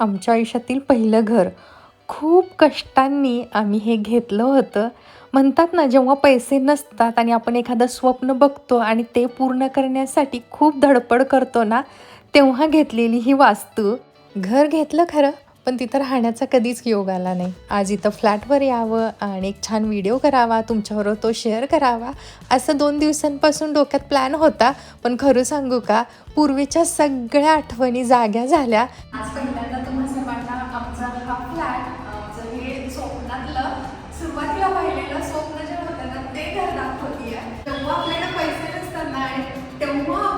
आमच्या आयुष्यातील पहिलं घर. खूप कष्टांनी आम्ही हे घेतलं होतं. म्हणतात ना जेव्हा पैसे नसतात आणि आपण एखादं स्वप्न बघतो आणि ते पूर्ण करण्यासाठी खूप धडपड करतो ना तेव्हा घेतलेली ही वास्तू. घर घेतलं खरं? पण तिथं राहण्याचा कधीच योग आला नाही. आज इथं फ्लॅटवर यावं आणि एक छान व्हिडिओ करावा तुमच्याबरोबर तो शेअर करावा असं दोन दिवसांपासून डोक्यात प्लॅन होता. पण खरं सांगू का पूर्वीच्या सगळ्या आठवणी जाग्या झाल्या. आज पहिल्यांदा तुम्हा सर्वांना आमचा हा फ्लॅट आमचं हे स्वप्नातलं सुरुवातीला पाहिलेलं स्वप्न जे होतं ना ते घर दाखवली आहे तेव्हा आपल्याला पैसे नसतात ना आणि तेव्हा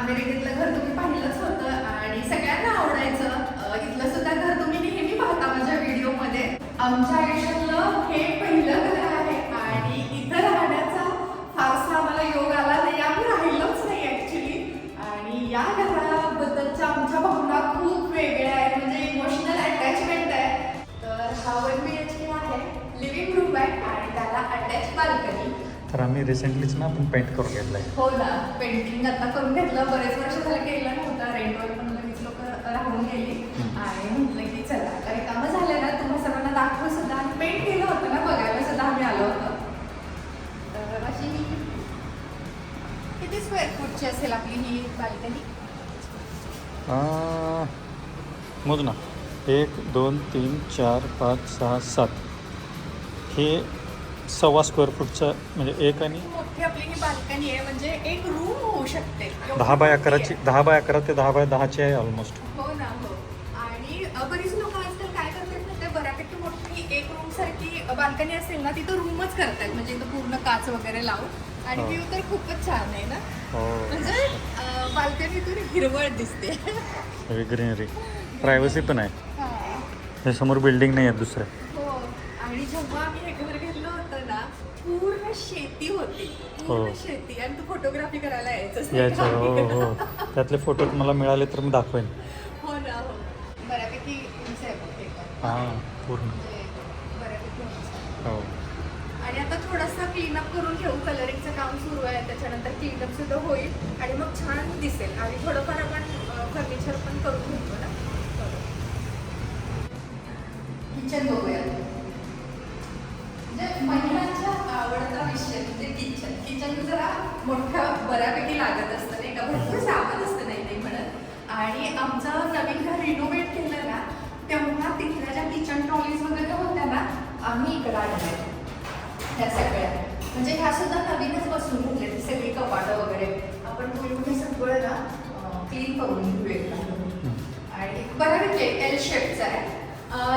अमेरिकेतलं घर तुम्ही पाहिलंच होतं आणि सगळ्यांना आवडायचं. इथलं सुद्धा घर तुम्ही नेहमी पाहता माझ्या व्हिडिओमध्ये. आमच्या आयुष्यात आम्ही रिसेंटलीच ना आपण पेंट करून घेतलंय हो ना पेंटिंग आता करून घेतलं. बरेच वर्ष झालं केलं नव्हतं. रेंटवर पण लगेच लोक राहून गेली. आणि म्हटलं की चला आता कामं झाले ना. तुम्हा सर्वांना दाखवू सुद्धा. आणि पेंट केलं होतं ना बघायला सुद्धा आम्ही आलो होतो. तर अशी किती स्क्वेअर फूटची असेल आपली ही बाल्कनी? मोज ना. एक दोन तीन चार पाच सहा सात. हे सव्वा स्क्वेअर फूटचं म्हणजे एक आणि मोठी आपली ही बाल्कनी आहे म्हणजे एक रूम होऊ शकते. एवढी दहा बाय मोठी अकराची आहे. दहा बाय अकरा ते दहा बाय दहाची आहे ऑलमोस्ट हो ना हो. आणि अ, बरीच लोक आजकाल काय करतात ना ते बऱ्यापैकी मोठी एक रूम सारखी बाल्कनी असेल ना तिथं रूमच करतात. म्हणजे इथं पूर्ण काच वगैरे लावून. आणि हो. व्ह्यू तर खूपच छान आहे ना? हो. म्हणजे बाल्कनीतून हिरवळ दिसते. ग्रीनरी प्रायव्हसी पण आहे. हा. हे समोर बिल्डिंग नाही आहे दुसरं. हो. आणि जेव्हा आम्ही घर घेतलं होतं ना पूर्ण शेती होती पूर्ण हो. शेती. आणि तू फोटोग्राफी करायला यायचं का? हो हो त्यातले फोटो मला मिळाले तर मी दाखवेन. हो ना हो. बऱ्यापैकी उंच आहे बघ हे पण. हां पूर्ण. म्हणजे बऱ्यापैकी उंच आहे. हो. आणि आता थोडासा क्लीनअप करून घेऊ. कलरिंगचं काम सुरू आहे. त्याच्यानंतर क्लीनअप सुद्धा होईल. आणि मग छान दिसेल. आणि थोडंफार आपण फर्निचर पण करून घेतो ना. किचन बघूया. म्हणजे महिलांच्या आवडता विषय म्हणजे किचन किचन जरा मोठं बऱ्यापैकी लागत असतं नाही का? भरपूर सामान असतं नाही म्हणत. आणि आमचं नवीन घर रिनोव्हेट केलं ना तेव्हा तिथल्या ज्या किचन ट्रॉलीज वगैरे होत्या ना आम्ही इकडे आणल्या ह्या सगळ्या. म्हणजे ह्या सुद्धा नवीनच बसून घेतल्या ती सगळी कपाटं वगैरे. आपण पूर्ण हे सगळं ना क्लीन करून घेऊ आणि बऱ्यापैकी एल शेपचं आहे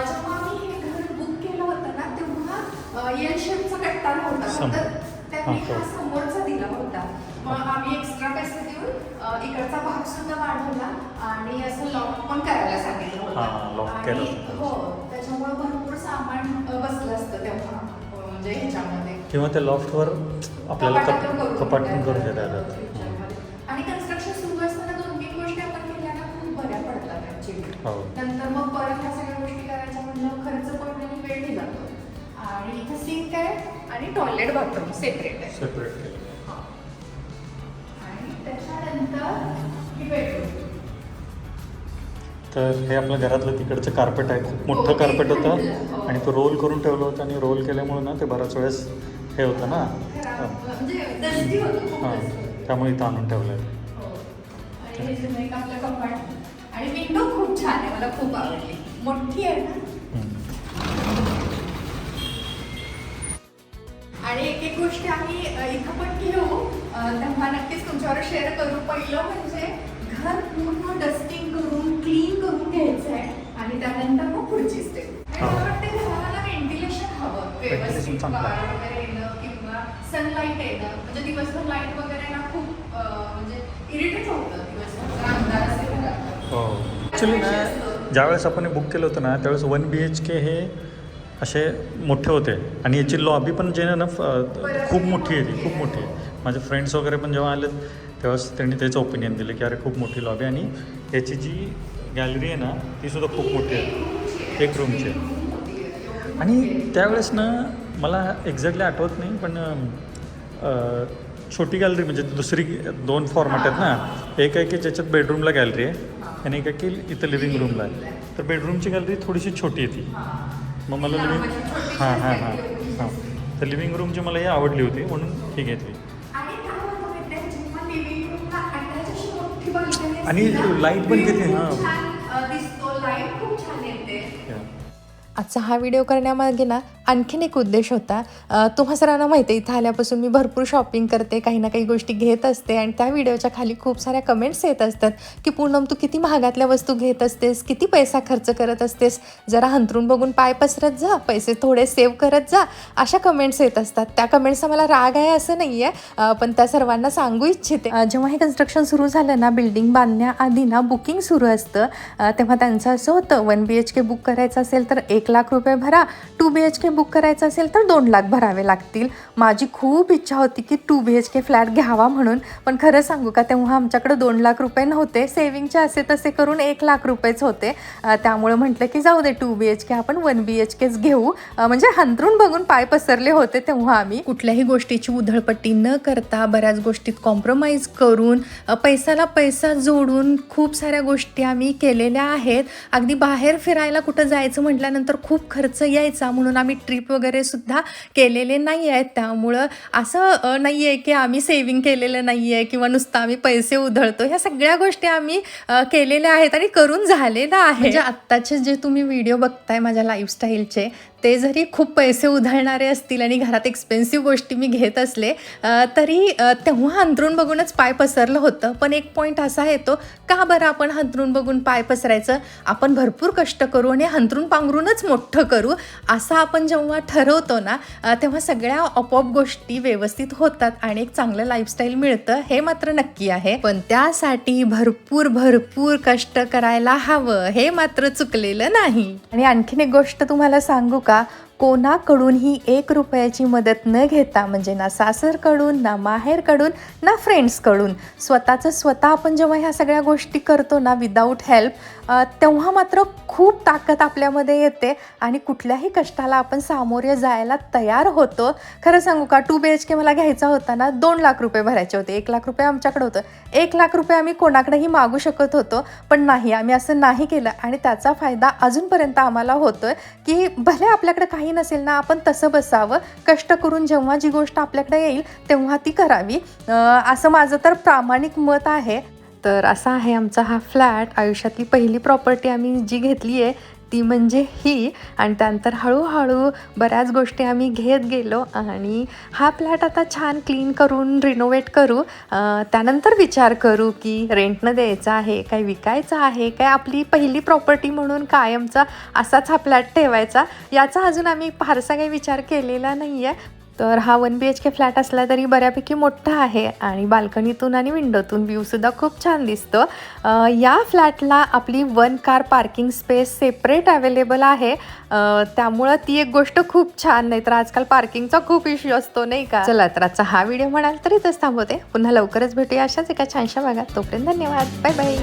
जेव्हा आम्ही हे घर बुक केलं होतं ना तेव्हा एल शेपचा कट्टा नव्हता. फक्त त्यांनी हा. समोरचा दिला होता मग आम्ही एक्स्ट्रा पैसे देऊन इकडचा भाग सुद्धा वाढवला आणि असं लॉक पण करायला सांगितलं होतं आणि. हो त्याच्यामुळे भरपूर सामान बसलं असतं तेव्हा म्हणजे ह्याच्यामध्ये किंवा त्या लॉफ्टवर आपल्याला कपाट पण. करून देता येतात आणि टॉयलेट बाथरूम सेपरेट आहे सेपरेट केलं हा. आणि त्याच्यानंतर ही बेडरूम तर हे आपल्या घरातलं तिकडचं कार्पेट आहे खूप मोठं कार्पेट. होतं. आणि तो रोल करून ठेवलं होतं आणि रोल केल्यामुळे ना ते बऱ्याच वेळेस हे होतं ना हां. म्हणजे. त्यामुळे इथं आणून ठेवलं हो. आणि विंडो खूप छान आहे मला खूप आवडली मोठी आहे ना एक एक गोष्टी आम्ही इथं पण घेऊ. तेव्हा नक्कीच तुमच्यावर शेअर करू. पहिलं म्हणजे घर पूर्ण डस्टिंग करून क्लीन करून घ्यायचं आहे आणि त्यानंतर मग पुढची स्टेप आणि. मला वाटतं घराला व्हेंटिलेशन हवं. Ventilation व्यवस्थित चांगलं आहे. वारं वगैरे येणं किंवा सनलाईट येणं. म्हणजे दिवसभर लाइट वगैरे ना खूप अ, म्हणजे इरिटेट होतं दिवसभर. जर अंधार असेल घरात हो. ॲक्च्युली ना ज्यावेळेस आपण बुक केलं होतं ना त्यावेळेस वन बी एच के हे असे मोठे होते. आणि याची लॉबी पण जे आहे ना फ- खूप मोठी आहे ती खूप मोठी आहे. माझे फ्रेंड्स वगैरे पण जेव्हा आले तेव्हाच त्यांनी त्याचं ओपिनियन दिलं की अरे खूप मोठी लॉबी आणि याची जी गॅलरी आहे ना ती सुद्धा खूप मोठी आहे. एक रूमची आहे आणि त्यावेळेस ना मला एक्झॅक्टली आठवत नाही पण छोटी गॅलरी म्हणजे दुसरी दोन फॉर्मॅट आहेत ना. एक आहे की ज्याच्यात बेडरूमला गॅलरी आहे. आणि एक आहे की इथं लिव्हिंग रूमला आहे. तर बेडरूमची गॅलरी थोडीशी छोटी आहे ती. मग मला लिव्हिंग हां हां हां. हां. तर लिव्हिंग रूमची मला ही आवडली होती म्हणून ही घेतली. आणि लाइट पण किती हां या. आजचा हा व्हिडिओ करण्यामागे ना आणखीन एक उद्देश होता. तुम्हा सरांना माहिती आहे इथं आल्यापासून मी भरपूर शॉपिंग करते काही ना काही गोष्टी घेत असते आणि त्या व्हिडिओच्या खाली खूप साऱ्या कमेंट्स येत असतात की पूनम तू किती महागातल्या वस्तू घेत असतेस? किती पैसा खर्च करत असतेस? जरा हंतरून बघून पाय पसरत जा पैसे थोडे सेव्ह करत जा. अशा कमेंट्स येत असतात. त्या कमेंट्सचा मला राग आहे असं नाही आहे पण त्या सर्वांना सांगू इच्छिते. जेव्हा हे कन्स्ट्रक्शन सुरू झालं ना बिल्डिंग बांधण्याआधी ना बुकिंग सुरू असतं. तेव्हा त्यांचं असं होतं one B H K book करायचं असेल तर एक लाख रुपये भरा. Two B H K book करायचं असेल तर दोन लाख भरावे लागतील. माझी खूप इच्छा होती की two B H K flat घ्यावा म्हणून. पण खरं सांगू का तेव्हा आमच्याकडे दोन लाख रुपये नव्हते. सेविंगचे असे तसे करून एक लाख रुपयेच होते. त्यामुळे म्हटलं की जाऊ दे टू बी एच के आपण वन बी एच केच घेऊ. म्हणजे हंतरून बघून पाय पसरले होते तेव्हा आम्ही. कुठल्याही गोष्टीची उधळपट्टी न करता बऱ्याच गोष्टीत कॉम्प्रोमाइज करून पैसाला पैसा जोडून खूप साऱ्या गोष्टी आम्ही केलेल्या आहेत. अगदी बाहेर फिरायला कुठं जायचं म्हटल्यानंतर खूप खर्च यायचा. म्हणून आम्ही ट्रिप वगैरे सुद्धा केलेले नाही आहेत त्यामुळं असं नाही आहे की आम्ही सेविंग केलेलं नाही आहे किंवा नुसतं आम्ही पैसे उधळतो. ह्या सगळ्या गोष्टी आम्ही केलेल्या आहेत आणि करून झालेलं आहे. म्हणजे आत्ताचे जे तुम्ही व्हिडिओ बघताय माझ्या लाईफस्टाईलचे ते जरी खूप पैसे उधळणारे असतील आणि घरात एक्सपेन्सिव्ह गोष्टी मी घेत असले तरी तेव्हा अंतरून बघूनच पाय पसरलं होतं. पण एक पॉईंट असा येतो का बरं आपण हंतरून बघून पाय पसरायचं? आपण भरपूर कष्ट करू आणि हंतरून पांघरूनच मोठं करू असं आपण जेव्हा ठरवतो ना तेव्हा सगळ्या आपोआप गोष्टी व्यवस्थित होतात आणि एक चांगलं लाईफस्टाईल मिळतं हे मात्र नक्की आहे. पण त्यासाठी भरपूर भरपूर कष्ट करायला हवं हे मात्र चुकलेलं नाही. आणि आणखीन एक गोष्ट तुम्हाला सांगू का? Rizka कोणाकडूनही एक रुपयाची मदत न घेता म्हणजे ना सासरकडून ना माहेरकडून ना फ्रेंड्सकडून स्वतःचं स्वतः आपण जेव्हा ह्या सगळ्या गोष्टी करतो ना विदाऊट हेल्प तेव्हा मात्र खूप ताकद आपल्यामध्ये येते आणि कुठल्याही कष्टाला आपण सामोरे जायला तयार होतो. खरं सांगू का टू बी एच के मला घ्यायचा होता ना दोन लाख रुपये भरायचे होते. एक लाख रुपये आमच्याकडे होतं. एक लाख रुपये आम्ही कोणाकडेही मागू शकत होतो पण नाही आम्ही असं नाही केलं. आणि त्याचा फायदा अजूनपर्यंत आम्हाला होतोय की भले आपल्याकडे काही नसेल ना आपण तसं बसावं. कष्ट करून जेव्हा जी गोष्ट आपल्याकडे येईल तेव्हा ती करावी. असं माझं तर प्रामाणिक मत आहे. तर असा आहे आमचा हा फ्लॅट. आयुष्यातली पहिली प्रॉपर्टी आम्ही जी घेतली आहे ती म्हणजे ही. आणि त्यानंतर हळूहळू बऱ्याच गोष्टी आम्ही घेत गेलो आणि हा फ्लॅट आता छान क्लीन करून रिनोव्हेट करू. त्यानंतर विचार करू की रेंटनं द्यायचा आहे काय विकायचा आहे काय आपली पहिली प्रॉपर्टी म्हणून कायमचा असाच हा फ्लॅट ठेवायचा याचा अजून आम्ही फारसा काही विचार केलेला नाही आहे तर हा one B H K flat असला तरी बऱ्यापैकी मोठा आहे आणि बाल्कनीतून आणि विंडोतून व्ह्यूसुद्धा खूप छान दिसतो. या फ्लॅटला आपली one car parking space separate available आहे. त्यामुळं ती एक गोष्ट खूप छान नाही तर आजकाल पार्किंगचा खूप इश्यू असतो नाही का? चला तर आजचा हा व्हिडिओ म्हणाल तरी इथंच थांबवते. पुन्हा लवकरच भेटूया अशाच एका छानशा भागात. तोपर्यंत धन्यवाद. Bye bye